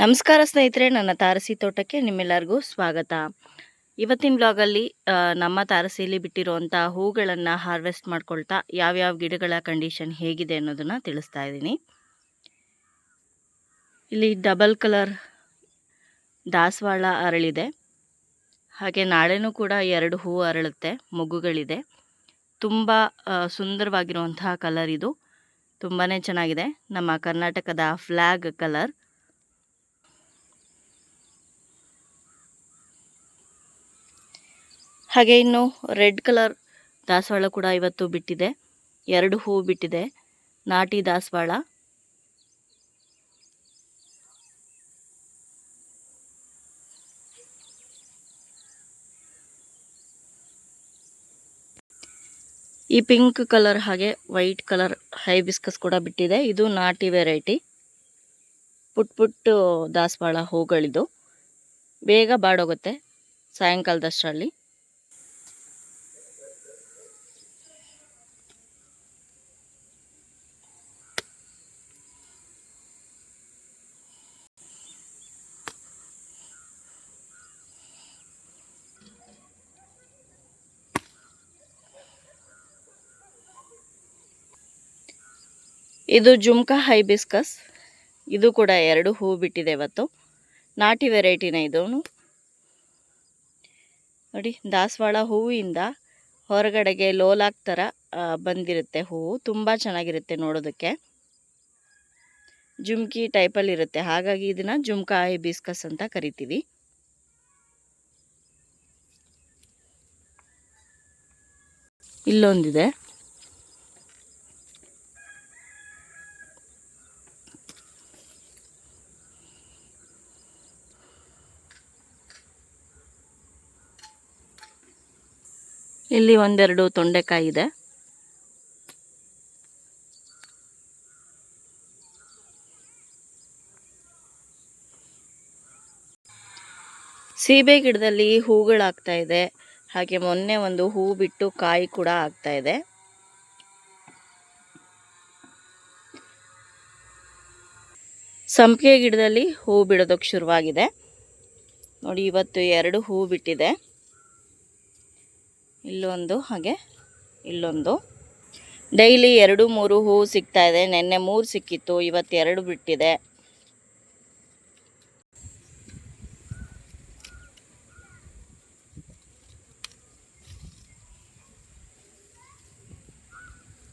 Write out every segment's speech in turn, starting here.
ನಮಸ್ಕಾರ ಸ್ನೇಹಿತರೆ, ನನ್ನ ತಾರಸಿ ತೋಟಕ್ಕೆ ನಿಮ್ಮೆಲ್ಲರಿಗೂ ಸ್ವಾಗತ. ಇವತ್ತಿನ ಬ್ಲಾಗಲ್ಲಿ ನಮ್ಮ ತಾರಸಿಯಲ್ಲಿ ಬಿಟ್ಟಿರುವಂಥ ಹೂಗಳನ್ನು ಹಾರ್ವೆಸ್ಟ್ ಮಾಡ್ಕೊಳ್ತಾ ಯಾವ್ಯಾವ ಗಿಡಗಳ ಕಂಡೀಷನ್ ಹೇಗಿದೆ ಅನ್ನೋದನ್ನು ತಿಳಿಸ್ತಾ ಇದ್ದೀನಿ. ಇಲ್ಲಿ ಡಬಲ್ ಕಲರ್ ದಾಸವಾಳ ಅರಳಿದೆ. ಹಾಗೆ ನಾಳೆನೂ ಕೂಡ ಎರಡು ಹೂ ಅರಳುತ್ತೆ, ಮೊಗ್ಗುಗಳಿದೆ. ತುಂಬ ಸುಂದರವಾಗಿರುವಂತಹ ಕಲರ್ ಇದು. ತುಂಬಾ ಚೆನ್ನಾಗಿದೆ. ನಮ್ಮ ಕರ್ನಾಟಕದ ಫ್ಲ್ಯಾಗ್ ಕಲರ್. ಹಾಗೆ ಇನ್ನು ರೆಡ್ ಕಲರ್ ದಾಸವಾಳ ಕೂಡ ಇವತ್ತು ಬಿಟ್ಟಿದೆ. ಎರಡು ಹೂ ಬಿಟ್ಟಿದೆ. ನಾಟಿ ದಾಸವಾಳ. ಈ ಪಿಂಕ್ ಕಲರ್ ಹಾಗೆ ವೈಟ್ ಕಲರ್ ಹೈಬಿಸ್ಕಸ್ ಕೂಡ ಬಿಟ್ಟಿದೆ. ಇದು ನಾಟಿ ವೆರೈಟಿ. ಪುಟ್ ಪುಟ್ಟು ದಾಸವಾಳ ಹೂಗಳಿದು. ಬೇಗ ಬಾಡೋಗುತ್ತೆ ಸಾಯಂಕಾಲದಷ್ಟರಲ್ಲಿ. ಇದು ಜುಮ್ಕಾ ಹೈಬಿಸ್ಕಸ್. ಇದು ಕೂಡ ಎರಡು ಹೂ ಬಿಟ್ಟಿದೆ ಇವತ್ತು. ನಾಟಿ ವೆರೈಟಿನ ಇದು ನೋಡಿ, ದಾಸವಾಳ ಹೂವಿಂದ ಹೊರಗಡೆಗೆ ಲೋಲಾಕ್ ಥರ ಬಂದಿರುತ್ತೆ ಹೂವು ತುಂಬ ಚೆನ್ನಾಗಿರುತ್ತೆ ನೋಡೋದಕ್ಕೆ. ಜುಮ್ಕಿ ಟೈಪಲ್ಲಿ ಇರುತ್ತೆ. ಹಾಗಾಗಿ ಇದನ್ನು ಜುಮ್ಕಾ ಹೈಬಿಸ್ಕಸ್ ಅಂತ ಕರಿತೀವಿ. ಇಲ್ಲೊಂದಿದೆ. ಇಲ್ಲಿ ಒಂದೆರಡು ತೊಂಡೆಕಾಯಿ ಇದೆ. ಸೀಬೆ ಗಿಡದಲ್ಲಿ ಹೂಗಳಾಗ್ತಾ ಇದೆ. ಹಾಗೆ ಮೊನ್ನೆ ಒಂದು ಹೂ ಬಿಟ್ಟು ಕಾಯಿ ಕೂಡ ಆಗ್ತಾ ಇದೆ. ಸಂಪಿಗೆ ಗಿಡದಲ್ಲಿ ಹೂ ಬಿಡೋದಕ್ಕೆ ಶುರುವಾಗಿದೆ. ನೋಡಿ, ಇವತ್ತು ಎರಡು ಹೂ ಬಿಟ್ಟಿದೆ. ಇಲ್ಲೊಂದು, ಹಾಗೆ ಇಲ್ಲೊಂದು. ಡೈಲಿ ಎರಡು, ಮೂರು ಹೂವು ಸಿಗ್ತಾ ಇದೆ. ನಿನ್ನೆ ಮೂರು ಸಿಕ್ಕಿತ್ತು, ಇವತ್ತು ಎರಡು ಬಿಟ್ಟಿದೆ.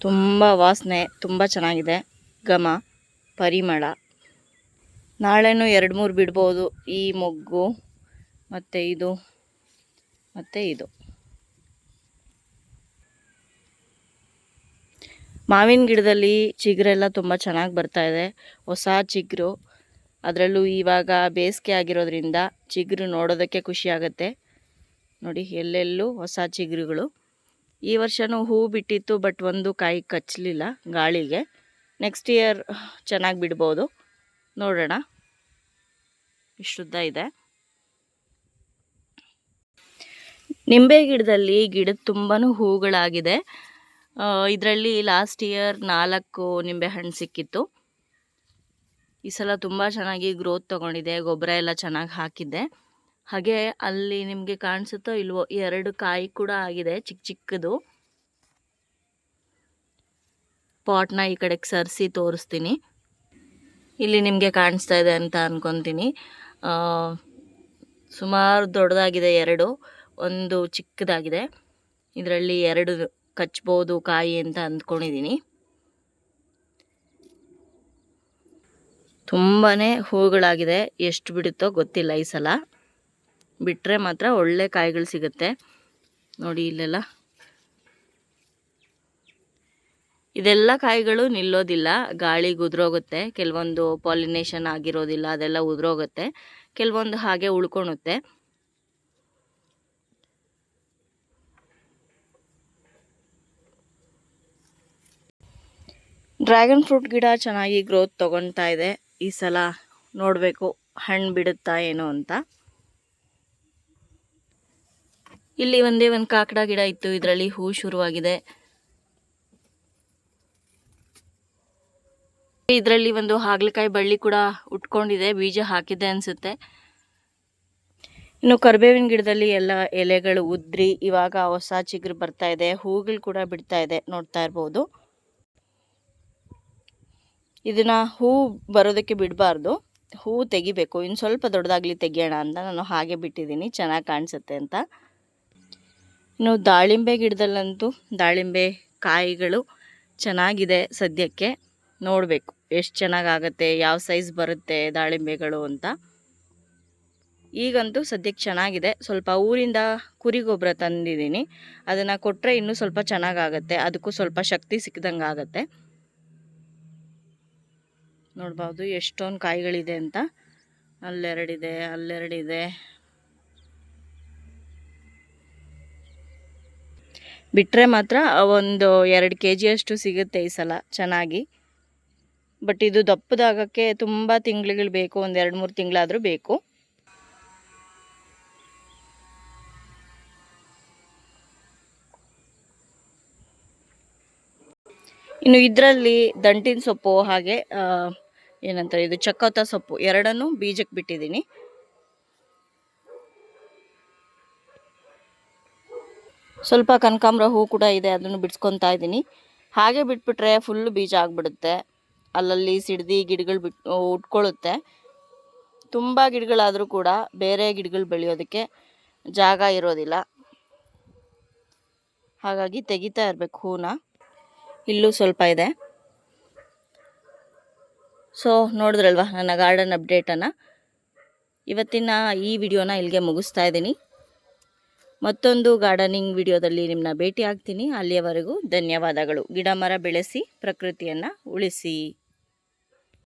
ತುಂಬ ವಾಸನೆ, ತುಂಬ ಚೆನ್ನಾಗಿದೆ. ಘಮ ಪರಿಮಳ. ನಾಳೆನೂ ಎರಡು, ಮೂರು ಬಿಡ್ಬೋದು. ಈ ಮೊಗ್ಗು, ಮತ್ತು ಇದು ಮತ್ತು ಇದು. ಮಾವಿನ ಗಿಡದಲ್ಲಿ ಚಿಗುರೆಲ್ಲ ತುಂಬ ಚೆನ್ನಾಗಿ ಬರ್ತಾ ಇದೆ. ಹೊಸ ಚಿಗುರು. ಅದರಲ್ಲೂ ಇವಾಗ ಬೇಸಿಗೆ ಆಗಿರೋದ್ರಿಂದ ಚಿಗುರು ನೋಡೋದಕ್ಕೆ ಖುಷಿ ಆಗುತ್ತೆ. ನೋಡಿ, ಎಲ್ಲೆಲ್ಲೂ ಹೊಸ ಚಿಗುರುಗಳು. ಈ ವರ್ಷವೂ ಹೂ ಬಿಟ್ಟಿತ್ತು, ಬಟ್ ಒಂದು ಕಾಯಿ ಕಚ್ಚಲಿಲ್ಲ ಗಾಳಿಗೆ. ನೆಕ್ಸ್ಟ್ ಇಯರ್ ಚೆನ್ನಾಗಿ ಬಿಡ್ಬೋದು. ನೋಡೋಣ. ಇಷ್ಟುದ್ದ ಇದೆ. ನಿಂಬೆ ಗಿಡದಲ್ಲಿ ಗಿಡದ ತುಂಬಾ ಹೂಗಳಾಗಿದೆ. ಇದರಲ್ಲಿ ಲಾಸ್ಟ್ ಇಯರ್ ನಾಲ್ಕು ನಿಂಬೆ ಹಣ್ಣು ಸಿಕ್ಕಿತ್ತು. ಈ ಸಲ ತುಂಬ ಚೆನ್ನಾಗಿ ಗ್ರೋತ್ ತಗೊಂಡಿದೆ, ಗೊಬ್ಬರ ಎಲ್ಲ ಚೆನ್ನಾಗಿ ಹಾಕಿದ್ದೆ. ಹಾಗೆ ಅಲ್ಲಿ ನಿಮಗೆ ಕಾಣಿಸುತ್ತೋ ಇಲ್ವೋ, ಎರಡು ಕಾಯಿ ಕೂಡ ಆಗಿದೆ ಚಿಕ್ಕ ಚಿಕ್ಕದು. ಪಾಟ್ನ ಈ ಕಡೆಗೆ ಸರಿಸಿ ತೋರಿಸ್ತೀನಿ. ಇಲ್ಲಿ ನಿಮಗೆ ಕಾಣಿಸ್ತಾ ಇದೆ ಅಂತ ಅಂದ್ಕೊತೀನಿ ಸುಮಾರು ದೊಡ್ಡದಾಗಿದೆ ಎರಡು, ಒಂದು ಚಿಕ್ಕದಾಗಿದೆ. ಇದರಲ್ಲಿ ಎರಡು ಕಚ್ಬೋದು ಕಾಯಿ ಅಂತ ಅಂದ್ಕೊಂಡಿದ್ದೀನಿ. ತುಂಬಾ ಹೂಗಳಾಗಿದೆ. ಎಷ್ಟು ಬಿಡುತ್ತೋ ಗೊತ್ತಿಲ್ಲ ಈ ಸಲ. ಬಿಟ್ಟರೆ ಮಾತ್ರ ಒಳ್ಳೆ ಕಾಯಿಗಳು ಸಿಗುತ್ತೆ. ನೋಡಿ ಇಲ್ಲೆಲ್ಲ. ಇದೆಲ್ಲ ಕಾಯಿಗಳು ನಿಲ್ಲೋದಿಲ್ಲ. ಗಾಳಿಗೆ ಉದುರೋಗುತ್ತೆ. ಕೆಲವೊಂದು ಪಾಲಿನೇಷನ್ ಆಗಿರೋದಿಲ್ಲ, ಅದೆಲ್ಲ ಉದುರೋಗುತ್ತೆ. ಕೆಲವೊಂದು ಹಾಗೆ ಉಳ್ಕೊಳುತ್ತೆ ಡ್ರ್ಯಾಗನ್ ಫ್ರೂಟ್ ಗಿಡ ಚೆನ್ನಾಗಿ ಗ್ರೋತ್ ತಗೊಳ್ತಾ ಇದೆ. ಈ ಸಲ ನೋಡಬೇಕು ಹಣ್ಣು ಬಿಡುತ್ತಾ ಏನೋ ಅಂತ. ಇಲ್ಲಿ ಒಂದೇ ಒಂದು ಕಾಕಡ ಗಿಡ ಇತ್ತು. ಇದರಲ್ಲಿ ಹೂ ಶುರುವಾಗಿದೆ. ಇದರಲ್ಲಿ ಒಂದು ಹಾಗಲಕಾಯಿ ಬಳ್ಳಿ ಕೂಡ ಉಟ್ಕೊಂಡಿದೆ. ಬೀಜ ಹಾಕಿದೆ ಅನಿಸುತ್ತೆ. ಇನ್ನು ಕರಿಬೇವಿನ ಗಿಡದಲ್ಲಿ ಎಲ್ಲ ಎಲೆಗಳು ಉದ್ರಿ. ಇವಾಗ ಹೊಸ ಚಿಗುರು ಬರ್ತಾ ಇದೆ. ಹೂಗಳು ಕೂಡ ಬಿಡ್ತಾ ಇದೆ. ನೋಡ್ತಾ ಇರ್ಬೋದು. ಇದನ್ನ ಹೂ ಬರೋದಕ್ಕೆ ಬಿಡಬಾರ್ದು. ಹೂ ತೆಗಿಬೇಕು. ಇನ್ನು ಸ್ವಲ್ಪ ದೊಡ್ಡದಾಗಲಿ ತೆಗಿಯೋಣ ಅಂತ ನಾನು ಹಾಗೆ ಬಿಟ್ಟಿದ್ದೀನಿ. ಚೆನ್ನಾಗಿ ಕಾಣಿಸುತ್ತೆ ಅಂತ. ಇನ್ನು ದಾಳಿಂಬೆ ಗಿಡದಲ್ಲಂತೂ ದಾಳಿಂಬೆ ಕಾಯಿಗಳು ಚೆನ್ನಾಗಿದೆ ಸದ್ಯಕ್ಕೆ. ನೋಡಬೇಕು ಎಷ್ಟು ಚೆನ್ನಾಗಾಗತ್ತೆ, ಯಾವ ಸೈಜ್ ಬರುತ್ತೆ ದಾಳಿಂಬೆಗಳು ಅಂತ. ಈಗಂತೂ ಸದ್ಯಕ್ಕೆ ಚೆನ್ನಾಗಿದೆ. ಸ್ವಲ್ಪ ಊರಿಂದ ಕುರಿ ಗೊಬ್ಬರ ತಂದಿದ್ದೀನಿ. ಅದನ್ನು ಕೊಟ್ಟರೆ ಇನ್ನೂ ಸ್ವಲ್ಪ ಚೆನ್ನಾಗಾಗತ್ತೆ. ಅದಕ್ಕೂ ಸ್ವಲ್ಪ ಶಕ್ತಿ ಸಿಕ್ಕಿದಂಗೆ ಆಗುತ್ತೆ ನೋಡ್ಬೋದು, ಎಷ್ಟೊಂದು ಕಾಯಿಗಳಿದೆ ಅಂತ. ಅಲ್ಲೆರಡಿದೆ ಅಲ್ಲೆರಡಿದೆ. ಬಿಟ್ಟರೆ ಮಾತ್ರ ಒಂದು ಎರಡು ಕೆ ಜಿಯಷ್ಟು ಸಿಗುತ್ತೆ ಈ ಸಲ ಚೆನ್ನಾಗಿ. ಬಟ್ ಇದು ದಪ್ಪದಾಗಕ್ಕೆ ತುಂಬ ತಿಂಗಳುಗಳು ಬೇಕು, ಒಂದು ಎರಡು ಮೂರು ತಿಂಗಳಾದರೂ ಬೇಕು. ಇನ್ನು ಇದರಲ್ಲಿ ದಂಟಿನ ಸೊಪ್ಪು ಹಾಗೆ ಏನಂತಾರೆ ಇದು ಚಕ್ಕೋತ ಸೊಪ್ಪು. ಎರಡನ್ನೂ ಬೀಜಕ್ಕೆ ಬಿಟ್ಟಿದ್ದೀನಿ. ಸ್ವಲ್ಪ ಕನಕಾಂಬ್ರ ಹೂ ಕೂಡ ಇದೆ, ಅದನ್ನು ಬಿಡಿಸ್ಕೊತಾ ಇದ್ದೀನಿ. ಹಾಗೆ ಬಿಟ್ಬಿಟ್ರೆ ಫುಲ್ ಬೀಜ ಆಗಿಬಿಡುತ್ತೆ. ಅಲ್ಲಲ್ಲಿ ಸಿಡ್ದು ಗಿಡಗಳು ಬಿಟ್ ಉಟ್ಕೊಳ್ಳುತ್ತೆ ತುಂಬ ಗಿಡಗಳಾದರೂ ಕೂಡ ಬೇರೆ ಗಿಡಗಳು ಬೆಳೆಯೋದಕ್ಕೆ ಜಾಗ ಇರೋದಿಲ್ಲ. ಹಾಗಾಗಿ ತೆಗಿತಾ ಇರಬೇಕು ಹೂನ. ಇಲ್ಲೂ ಸ್ವಲ್ಪ ಇದೆ. ಸೊ ನೋಡಿದ್ರಲ್ವ ನನ್ನ ಗಾರ್ಡನ್ ಅಪ್ಡೇಟನ್ನು ಇವತ್ತಿನ ಈ ವಿಡಿಯೋನ ಇಲ್ಲಿಗೆ ಮುಗಿಸ್ತಾ ಇದ್ದೀನಿ. ಮತ್ತೊಂದು ಗಾರ್ಡನಿಂಗ್ ವಿಡಿಯೋದಲ್ಲಿ ನಿಮ್ಮನ್ನ ಭೇಟಿ ಆಗ್ತೀನಿ ಅಲ್ಲಿಯವರೆಗೂ ಧನ್ಯವಾದಗಳು. ಗಿಡ ಮರ ಬೆಳೆಸಿ, ಪ್ರಕೃತಿಯನ್ನು ಉಳಿಸಿ.